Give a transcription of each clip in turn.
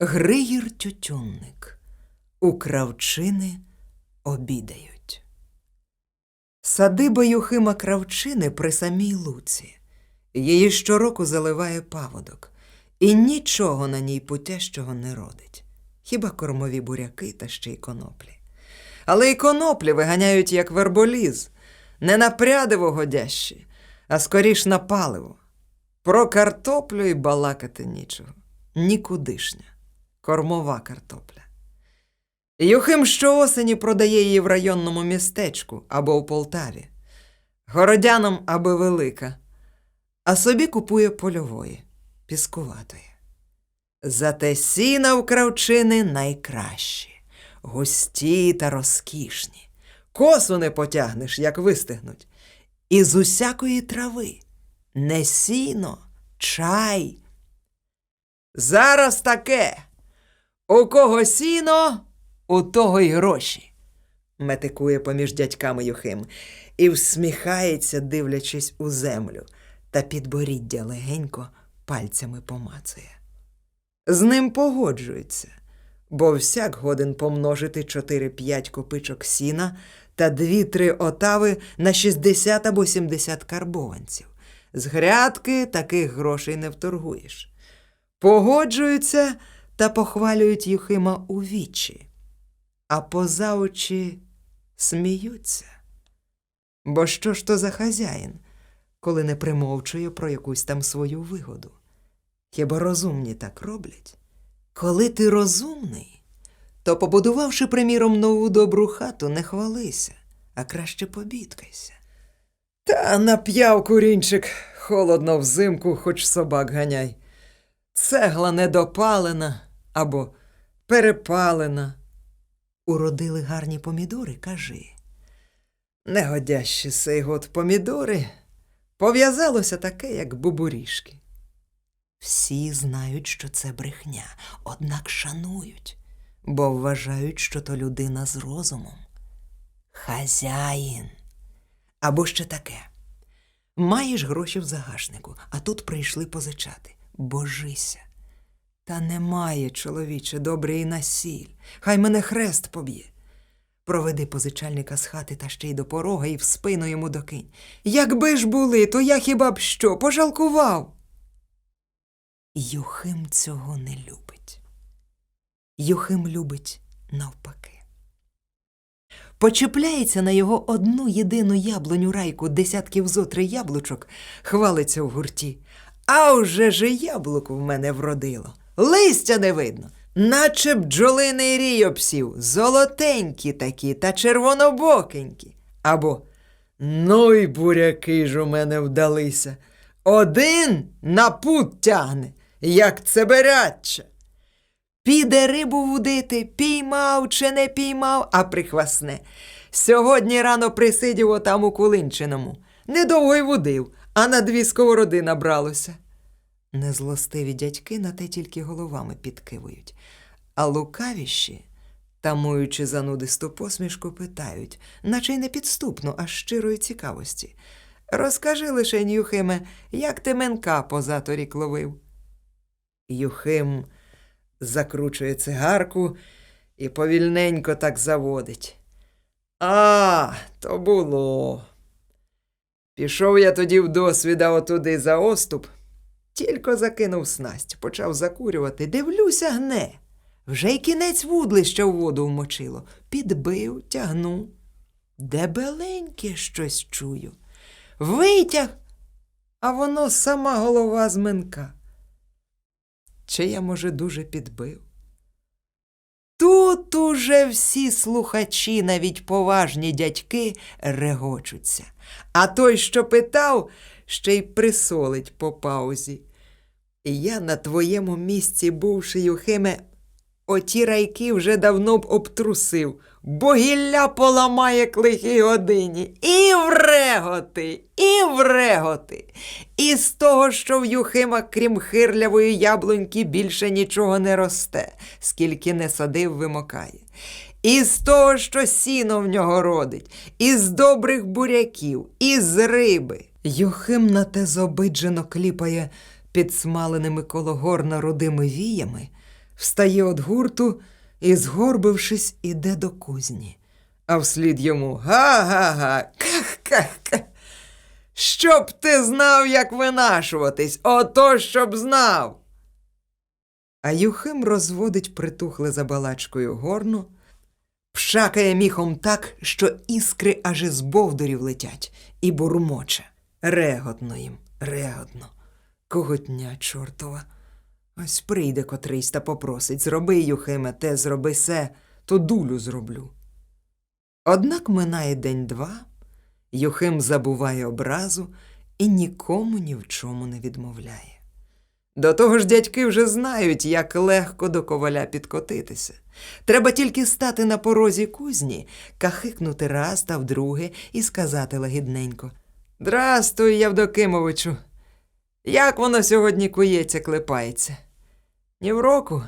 Гриїр тютюнник. У кравчини обідають. Садиба Юхима Кравчини при самій луці. Її щороку заливає паводок, і нічого на ній путящого не родить. Хіба кормові буряки та ще й коноплі. Але й коноплі виганяють як верболіз, не на прядиво годящі, а скоріш на паливо. Про картоплю й балакати нічого. Нікудишня. Кормова картопля. Юхим щоосені продає її в районному містечку або у Полтаві. Городянам аби велика, а собі купує польової, піскуватої. Зате сіна в кравчини найкращі, густі та розкішні. Косу не потягнеш, як вистигнуть. І з усякої трави. Не сіно, чай. Зараз таке. У кого сіно, у того й гроші. метикує поміж дядьками Юхим і всміхається, дивлячись у землю, та підборіддя легенько пальцями помацує. З ним погоджується, бо всяк годен помножити 4-5 копичок сіна та 2-3 отави на 60 або 70 карбованців. З грядки таких грошей не вторгуєш. Погоджуються та похвалюють Юхима у вічі, а поза очі сміються. Бо що ж то за хазяїн, коли не примовчує про якусь там свою вигоду? Хіба розумні так роблять? Коли ти розумний, то, побудувавши, приміром, нову добру хату, не хвалися, а краще побідкайся. Та нап'яв курінчик, холодно взимку, хоч собак ганяй. Цегла недопалена або перепалена. Уродили гарні помідори, кажи. Негодящі сей год помідори пов'язалося таке, як бубурішки. Всі знають, що це брехня, однак шанують, бо вважають, що то людина з розумом. Хазяїн. Або ще таке. Маєш гроші в загашнику, а тут прийшли позичати. Божися. Та немає, чоловіче, добре і на сіль. Хай мене хрест поб'є. Проведи позичальника з хати та ще й до порога і в спину йому докинь. Якби ж були, то я хіба б що, пожалкував. Юхим цього не любить. Юхим любить навпаки. Почепляється на його одну єдину яблуню райку десятків зо три яблучок, хвалиться в гурті. А вже ж яблуко в мене вродило. Листя не видно, наче бджолиний рій обсів, золотенькі такі та червонобокенькі. Або ну й буряки ж у мене вдалися. Один на пут тягне, як цеберячча. Піде рибу вудити, піймав чи не піймав, а прихвасне. Сьогодні рано присидів отам у Кулинчиному. Недовго й вудив, а на дві сковороди набралося. Незлостиві дядьки на те тільки головами підкивують, а лукавіші, тамуючи занудисту посмішку, питають, наче й не підступно, а щирої цікавості. Розкажи лише, Юхиме, як ти менка позаторік ловив. Юхим закручує цигарку і повільненько так заводить. А, то було. Пішов я тоді в досвіда отуди за оступ, тільки закинув снасть, почав закурювати, дивлюся, гне. Вже й кінець вудлища в воду вмочило. Підбив, тягну. Дебеленьке щось чую. Витяг, а воно сама голова з менка. Чи я, може, дуже підбив? Тут уже всі слухачі, навіть поважні дядьки, регочуться, а той, що питав, ще й присолить по паузі. Я на твоєму місці, бувши Юхиме, оті райки вже давно б обтрусив, бо гілля поламає к лихій годині. І вреготи, і вреготи. І з того, що в Юхима, крім хирлявої яблуньки, більше нічого не росте, скільки не садив, вимокає. І з того, що сіно в нього родить, і з добрих буряків, і з риби. Юхим на те зобиджено кліпає підсмаленими коло горна рудими віями, встає від гурту і, згорбившись, іде до кузні. А вслід йому га-га-га, ках-ках-ках. Щоб ти знав, як винашуватись, ото щоб знав. А Юхим розводить притухле за балачкою горну, пшакає міхом так, що іскри аж із бовдурів летять, і бурмоче. Реготно їм, реготно. Коготня чортова. Ось прийде котрийсь та попросить зроби, Юхиме, те зроби се, то дулю зроблю. Однак минає день-два, Юхим забуває образу і нікому ні в чому не відмовляє. До того ж дядьки вже знають, як легко до коваля підкотитися. Треба тільки стати на порозі кузні, кахикнути раз та вдруге і сказати лагідненько Здрастуй, Явдокимовичу. Як воно сьогодні кується, клепається? Ні в року.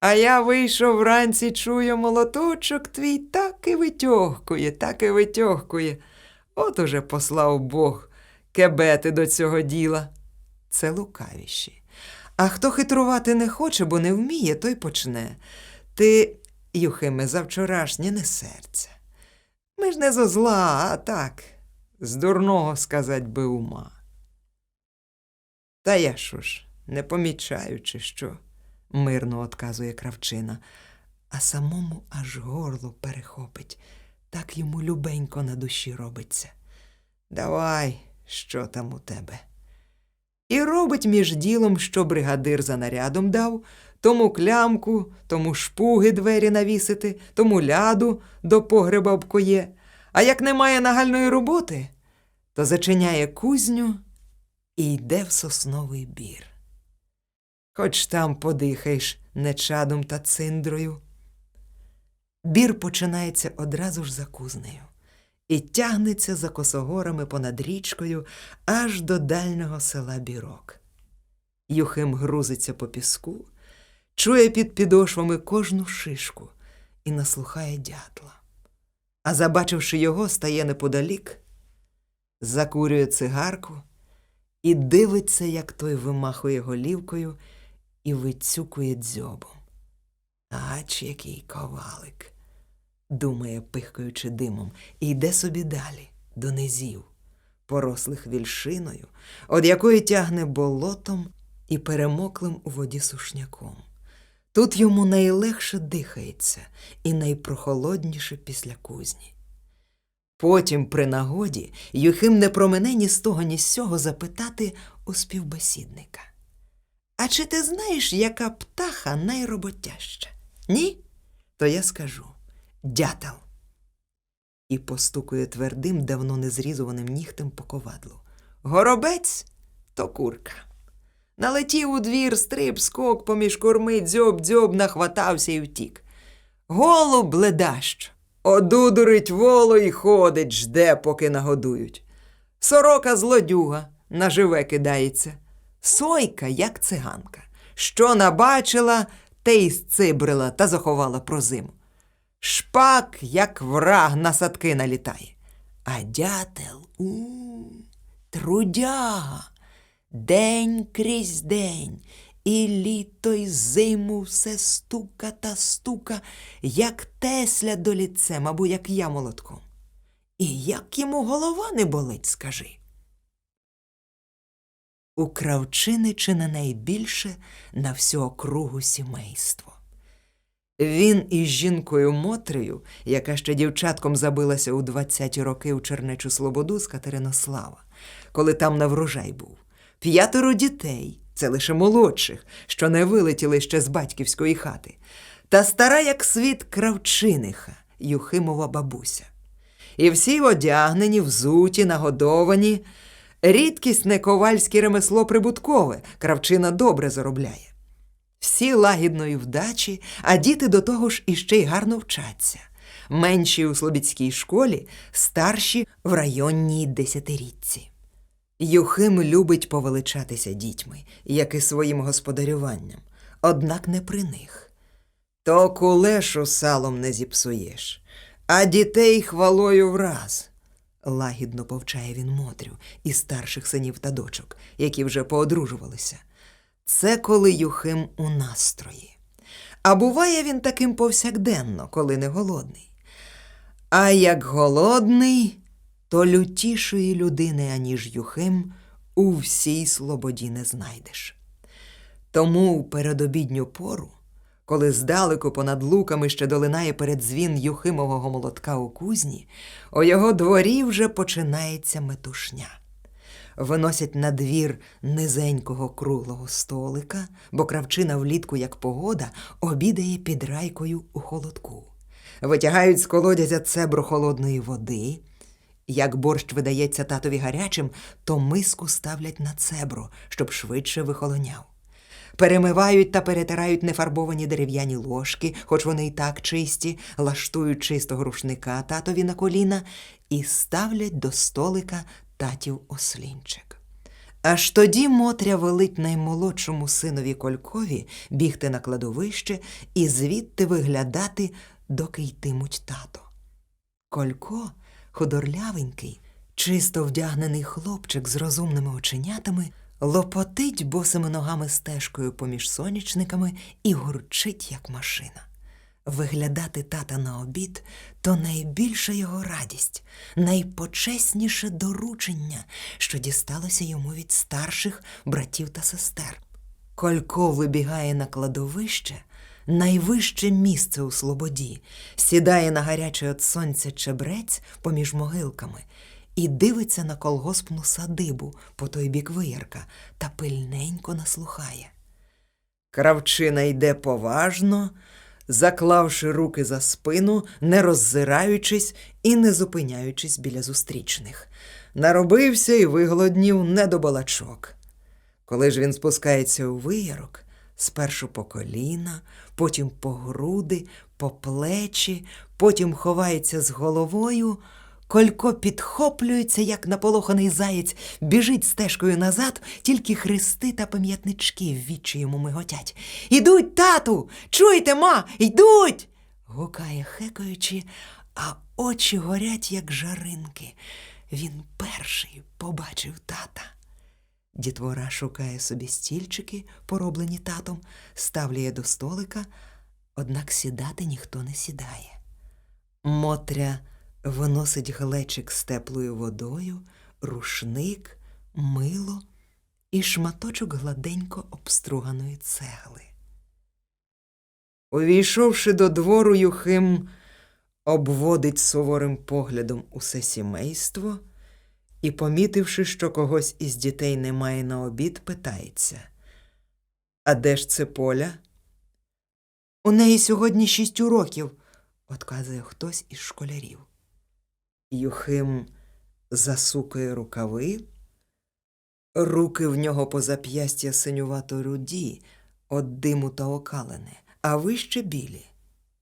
А я вийшов вранці, чую, молоточок твій так і витьохкує, так і витьохкує. От уже послав Бог кебети до цього діла. Це лукавіші. А хто хитрувати не хоче, бо не вміє, той почне. Ти, Юхиме, завчорашнє не серце. Ми ж не зо зла, а так, з дурного сказать би ума. Та я що ж, не помічаю, чи що, мирно отказує кравчина, а самому аж горло перехопить, так йому любенько на душі робиться. Давай, що там у тебе? І робить між ділом, що бригадир за нарядом дав, тому клямку, тому шпуги двері навісити, тому ляду до погреба обкоє. А як немає нагальної роботи, то зачиняє кузню і йде в сосновий бір. Хоч там подихаєш не чадом та циндрою. Бір починається одразу ж за кузнею і тягнеться за косогорами понад річкою аж до дальнього села Бірок. Юхим грузиться по піску, чує під підошвами кожну шишку і наслухає дятла. А забачивши його, стає неподалік, закурює цигарку і дивиться, як той вимахує голівкою і вицюкує дзьобом. Ач який ковалик, думає, пихкаючи димом, і йде собі далі, до низів, порослих вільшиною, од якої тягне болотом і перемоклим у воді сушняком. Тут йому найлегше дихається і найпрохолодніше після кузні. Потім, при нагоді, Юхим не промене ні з того, ні з сього запитати у співбесідника. А чи ти знаєш, яка птаха найроботяща? Ні? То я скажу дятел. І постукує твердим, давно незрізуваним нігтем по ковадлу. Горобець то курка. Налетів у двір, стриб, скок поміж корми, дзьоб, дзьоб, нахватався і втік. Голуб ледащо. Одудурить воло і ходить, жде, поки нагодують. Сорока злодюга наживе кидається. Сойка, як циганка. Що набачила, те й зцибрила та заховала про зиму. Шпак, як враг на садки налітає. А дятел у трудяга. День крізь день, і літо, й зиму все стука та стука, як тесля до ліцем, або як я молотком. І як йому голова не болить, скажи. У кравчини чи не найбільше на всю округу сімейство. Він із жінкою Мотрею, яка ще дівчатком забилася у 20 роки у Чернечу Слободу з Катеринослава, коли там на врожай був, п'ятеро дітей, це лише молодших, що не вилетіли ще з батьківської хати, та стара, як світ, кравчиниха, Юхимова бабуся. І всі одягнені, взуті, нагодовані. Рідкісне ковальське ремесло прибуткове, кравчина добре заробляє. Всі лагідної вдачі, а діти до того ж іще й гарно вчаться. Менші у Слобідській школі, старші в районній десятирічці. Юхим любить повеличатися дітьми, як і своїм господарюванням, однак не при них. То кулешу салом не зіпсуєш, а дітей хвалою враз. Лагідно повчає він Мотрю і старших синів та дочок, які вже поодружувалися. Це коли Юхим у настрої. а буває він таким повсякденно, коли не голодний. А як голодний, то лютішої людини, аніж Юхим, у всій слободі не знайдеш. Тому у передобідню пору, коли здалеку понад луками ще долинає передзвін Юхимового молотка у кузні, у його дворі вже починається метушня. Виносять на двір низенького круглого столика, бо кравчина влітку, як погода, обідає під райкою у холодку. Витягають з колодязя цебру холодної води. Як борщ видається татові гарячим, то миску ставлять на цебро, щоб швидше вихолоняв. Перемивають та перетирають нефарбовані дерев'яні ложки, хоч вони й так чисті, лаштують чистого рушника татові на коліна і ставлять до столика татів ослінчик. Аж тоді Мотря велить наймолодшому синові Колькові бігти на кладовище і звідти виглядати, доки йтимуть тато. Колько, худорлявенький, чисто вдягнений хлопчик з розумними оченятами, лопотить босими ногами стежкою поміж сонячниками і гурчить, як машина. Виглядати тата на обід то найбільша його радість, найпочесніше доручення, що дісталося йому від старших братів та сестер. Колько вибігає на кладовище, найвище місце у слободі, сідає на гарячий від сонця чебрець поміж могилками і дивиться на колгоспну садибу по той бік виярка та пильненько наслухає. Кравчина йде поважно, заклавши руки за спину, не роззираючись і не зупиняючись біля зустрічних. Наробився і виголоднів не до балачок. Коли ж він спускається у виярок, спершу по коліна, потім по груди, по плечі, потім ховається з головою, Колько підхоплюється, як наполоханий заєць, біжить стежкою назад, тільки хрести та пам'ятнички в вічі йому миготять. Ідуть, тату! Чуєте, ма? Йдуть. гукає, хекаючи, а очі горять, як жаринки. Він перший побачив тата. Дітвора шукає собі стільчики, пороблені татом, ставляє до столика, однак сідати ніхто не сідає. Мотря виносить глечик з теплою водою, рушник, мило і шматочок гладенько обструганої цегли. Увійшовши до двору, Юхим обводить суворим поглядом усе сімейство і, помітивши, що когось із дітей немає на обід, питається А де ж це поля? У неї сьогодні шість уроків, отказує хтось із школярів. Юхим засукає рукави, руки в нього по зап'ястя синювато руді, от диму та окалини, а вище білі.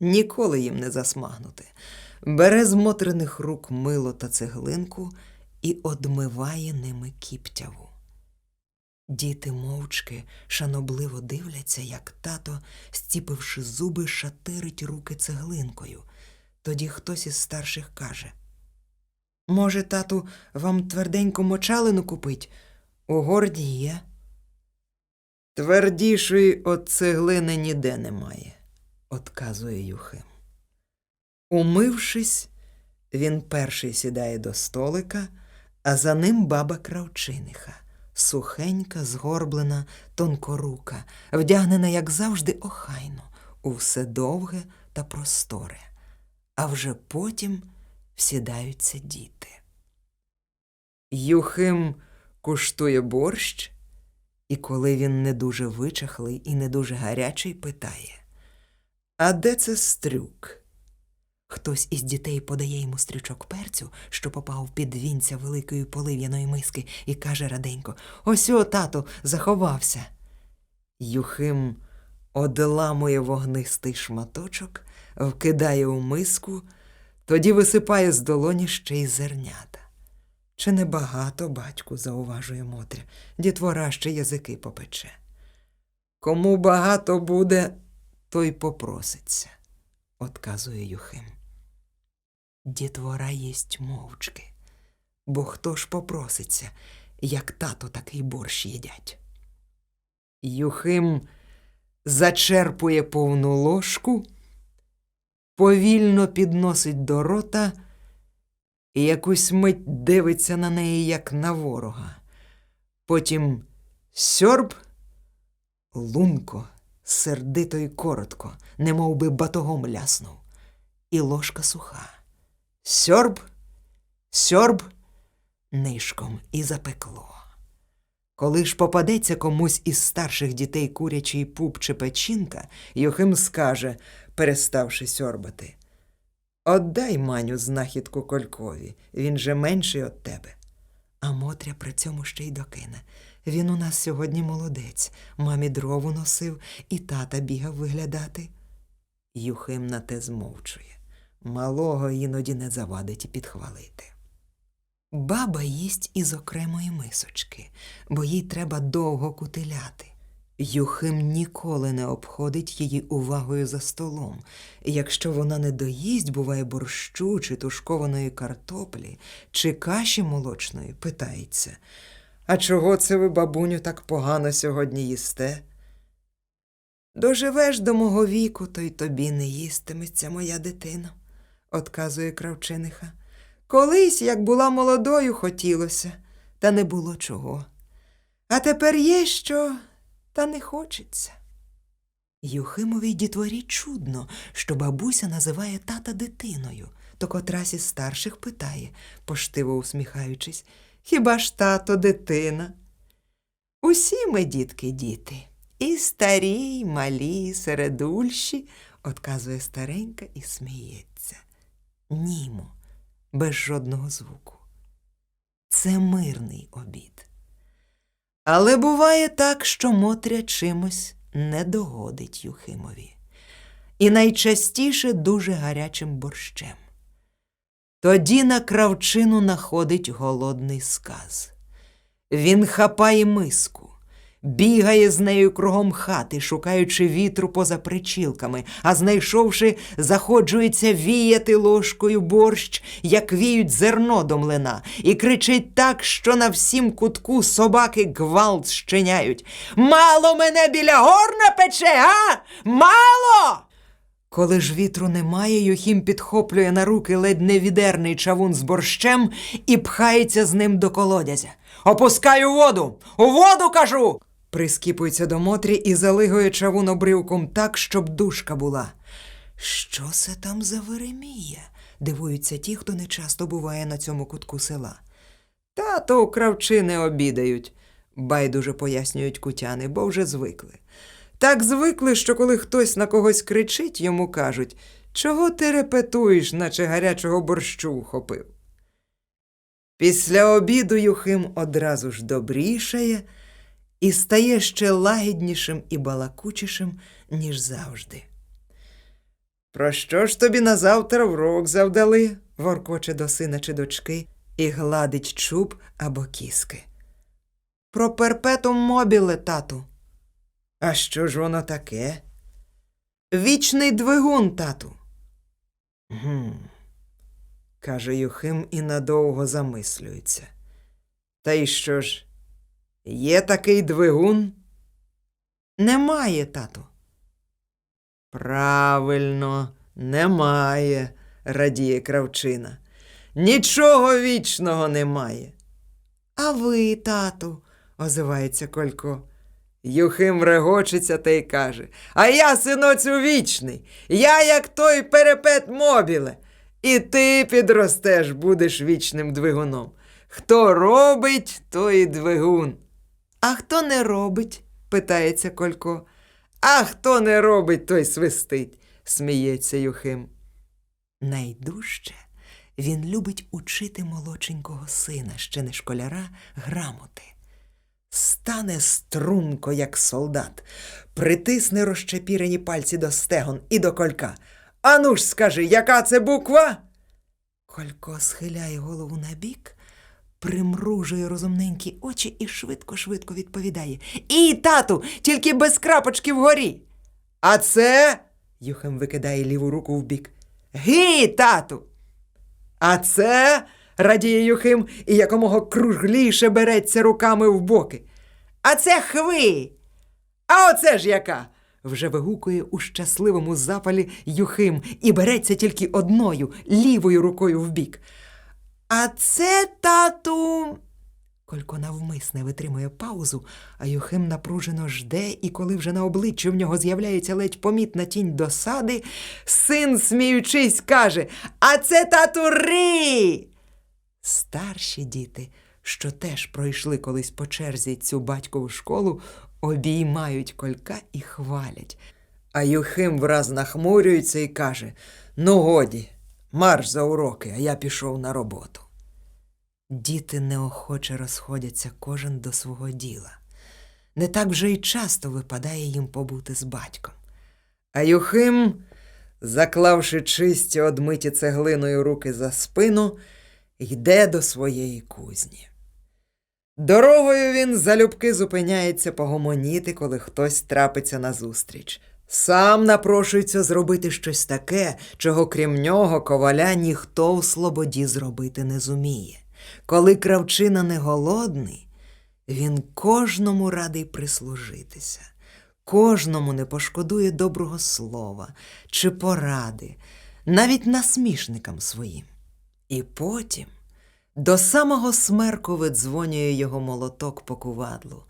Ніколи їм не засмагнути. Бере з мотрених рук мило та цеглинку і одмиває ними кіптяву. Діти мовчки шанобливо дивляться, як тато, стіпивши зуби, шатирить руки цеглинкою. Тоді хтось із старших каже Може, тату, вам тверденьку мочалину купить? У горді є. Твердішої от цеглини ніде немає, отказує Юхим. Умившись, він перший сідає до столика, а за ним баба кравчиниха, сухенька, згорблена, тонкорука, вдягнена, як завжди, охайно, у все довге та просторе. А вже потім сідаються діти. Юхим куштує борщ, і коли він не дуже вичахлий і не дуже гарячий, питає А де це стрюк? Хтось із дітей подає йому стрючок перцю, що попав під вінця великої полив'яної миски, і каже раденько Ось о, тато, заховався. Юхим одламує вогнистий шматочок, вкидає у миску, тоді висипає з долоні ще й зернята. Чи не багато, батьку, зауважує Мотря, дітвора ще язики попече. Кому багато буде, той попроситься, отказує Юхим. Дітвора їсть мовчки, бо хто ж попроситься, як тато такий борщ їдять. Юхим зачерпує повну ложку, повільно підносить до рота і якусь мить дивиться на неї, як на ворога. Потім сьорб, лунко, сердито й коротко, немов би батогом ляснув, і ложка суха. Сьорб, сьорб, нишком і запекло. Коли ж попадеться комусь із старших дітей курячий пуп чи печінка, Юхим скаже, переставши сьорбати. Отдай маню знахідку Колькові, він же менший от тебе. А Мотря при цьому ще й докине. Він у нас сьогодні молодець, мамі дрову носив і тата бігав виглядати. Юхим на те змовчує. Малого іноді не завадить і підхвалити. Баба їсть із окремої мисочки, бо їй треба довго кутиляти. Юхим ніколи не обходить її увагою за столом. Якщо вона не доїсть, буває борщу чи тушкованої картоплі, чи каші молочної, питається. А чого це ви, бабуню, так погано сьогодні їсте? Доживеш до мого віку, то й тобі не їстиметься моя дитина, отказує кравчиниха. Колись, як була молодою, хотілося, та не було чого. А тепер є що, та не хочеться. Юхимовій дітворі чудно, що бабуся називає тата дитиною, то котрась із старших питає, поштиво усміхаючись, хіба ж тато дитина? Усі ми, дітки, діти, і старі, й малі, і середульші, отказує старенька і сміється. Німо, без жодного звуку. Це мирний обід. Але буває так, що Мотря чимось не догодить Юхимові. І найчастіше дуже гарячим борщем. Тоді на кравчину находить голодний сказ. Він хапає миску, бігає з нею кругом хати, шукаючи вітру поза причілками, а знайшовши, заходжується віяти ложкою борщ, як віють зерно до млина, і кричить так, що на всім кутку собаки гвалт щиняють. Мало мене біля горна пече, а? Мало! Коли ж вітру немає, Юхім підхоплює на руки ледь невідерний чавун з борщем і пхається з ним до колодязя. Опускаю воду! У воду кажу! Прискіпується до Мотрі і залигує чавун обривком так, щоб душка була. Що це там за Веремія? дивуються ті, хто не часто буває на цьому кутку села. Тато у кравчини обідають, байдуже пояснюють кутяни, бо вже звикли. Так звикли, що коли хтось на когось кричить, йому кажуть, чого ти репетуєш, наче гарячого борщу ухопив. Після обіду Юхим одразу ж добрішає і стає ще лагіднішим і балакучішим, ніж завжди. Про що ж тобі на завтра врок завдали? воркоче до сина чи дочки і гладить чуб або кіски. Про перпетум мобіле, тату. А що ж воно таке? Вічний двигун, тату. Гм, каже Юхим і надовго замислюється. Та й що ж? Є такий двигун? Немає, тату. Правильно, немає, радіє кравчина. Нічого вічного немає. А ви, тату, озивається Колько. Юхим регочеться та й каже: А я, синоцю, вічний, я як той перепет мобіле. І ти підростеш, будеш вічним двигуном. Хто робить, той двигун. А хто не робить? питається Колько. А хто не робить, той свистить, сміється Юхим. Найдужче він любить учити молодшенького сина, ще не школяра, грамоти. Стане струнко, як солдат, притисне розчепірені пальці до стегон і до колька. Ану ж скажи, яка це буква? Колько схиляє голову набік, примружує розумненькі очі і швидко-швидко відповідає. І, тату, тільки без крапочки вгорі. А це. Юхим викидає ліву руку вбік. Гі, тату. А це. радіє Юхим і якомога кругліше береться руками в боки. А це хви. А оце ж яка? вже вигукує у щасливому запалі Юхим і береться тільки одною лівою рукою вбік. А це, тату. Колько навмисне витримує паузу, а Юхим напружено жде, і коли вже на обличчі в нього з'являється ледь помітна тінь досади, син, сміючись, каже: А це тату Ри! Старші діти, що теж пройшли колись по черзі цю батькову школу, обіймають колька і хвалять. А Юхим враз нахмурюється і каже: Ну, годі, марш за уроки, а я пішов на роботу. Діти неохоче розходяться кожен до свого діла. Не так вже й часто випадає їм побути з батьком. А Юхим, заклавши чисті одмиті цеглиною руки за спину, йде до своєї кузні. Дорогою він залюбки зупиняється погомоніти, коли хтось трапиться назустріч. Сам напрошується зробити щось таке, чого крім нього коваля ніхто в слободі зробити не зуміє. Коли кравчина не голодний, він кожному радий прислужитися, кожному не пошкодує доброго слова чи поради, навіть насмішникам своїм. І потім до самого смерку видзвонює його молоток по кувадлу,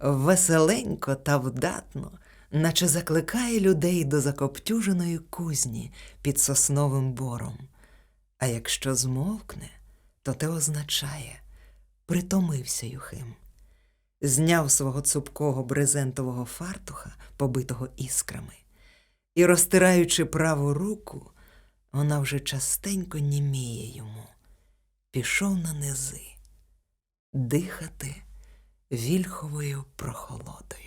веселенько та вдатно, наче закликає людей до закоптюженої кузні під сосновим бором. А якщо змовкне, то те означає притомився Юхим. Зняв свого цупкого брезентового фартуха, побитого іскрами, і, розтираючи праву руку, вона вже частенько німіє йому. Пішов на низи дихати вільховою прохолодою.